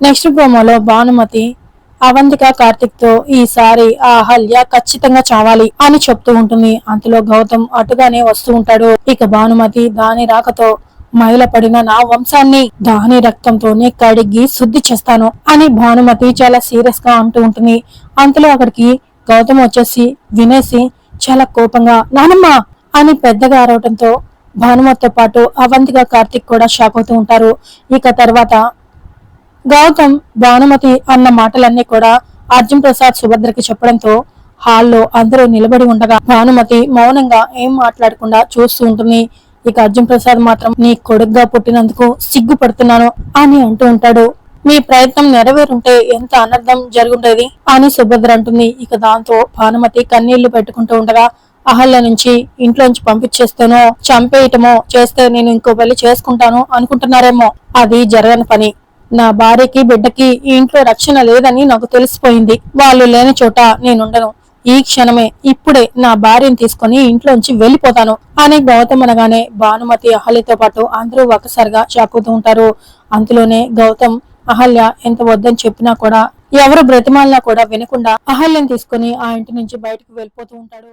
Next ప్రోమోలో భానుమతి అవంతిక కార్తిక్తో ఈసారి ఆ అహల్య ఖచ్చితంగా చావాలి అని చెప్తూ ఉంటుంది. అంతలో గౌతమ్ అటుగానే వస్తూ ఉంటాడు. ఇక భానుమతి దాని రాకతో మైల పడిన నా వంశాన్ని దాని రక్తంతోనే కడిగి శుద్ధి చేస్తాను అని భానుమతి చాలా సీరియస్గా అంటూ ఉంటుంది. అంతలో అక్కడికి గౌతమ్ వచ్చేసి వినేసి చాలా కోపంగా నానమ్మ! అని పెద్దగా అరవటంతో భానుమతితో పాటు అవంతిగా కార్తిక్ కూడా షాక్ అవుతూ ఉంటారు. ఇక తర్వాత గౌతమ్ భానుమతి అన్న మాటలన్నీ కూడా అర్జున్ ప్రసాద్ సుభద్రకి చెప్పడంతో హాల్లో అందరూ నిలబడి ఉండగా భానుమతి మౌనంగా ఏం మాట్లాడకుండా చూస్తూ ఉంటుంది. ఇక అర్జున్ ప్రసాద్ మాత్రం నీ కొడుగ్గా పుట్టినందుకు సిగ్గుపడుతున్నాను అని అంటూ ఉంటాడు. మీ ప్రయత్నం నెరవేరుంటే ఎంత అనర్థం జరుగుండేది అని సుభద్ర అంటుంది. ఇక దాంతో భానుమతి కన్నీళ్ళు పెట్టుకుంటూ ఉండగా అహల్య నుంచి ఇంట్లోంచి పంపించేస్తేనో చంపేయటమో చేస్తే నేను ఇంకో పెళ్ళి చేసుకుంటాను అనుకుంటున్నారేమో అది జరగని పని. నా భార్యకి బిడ్డకి ఈ ఇంట్లో రక్షణ లేదని నాకు తెలిసిపోయింది. వాళ్ళు లేని చోట నేనుండను. ఈ క్షణమే ఇప్పుడే నా భార్యను తీసుకుని ఇంట్లోంచి వెళ్ళిపోతాను అని గౌతమ్ అనగానే భానుమతి అహల్యతో పాటు అందరూ ఒకసారిగా చాకుతూ ఉంటారు. అంతలోనే గౌతమ్ అహల్య ఎంత వద్దని చెప్పినా కూడా ఎవరు బ్రతిమాలినా కూడా వినకుండా అహల్యం తీసుకుని ఆ ఇంటి నుంచి బయటకు వెళ్ళిపోతూ ఉంటాడు.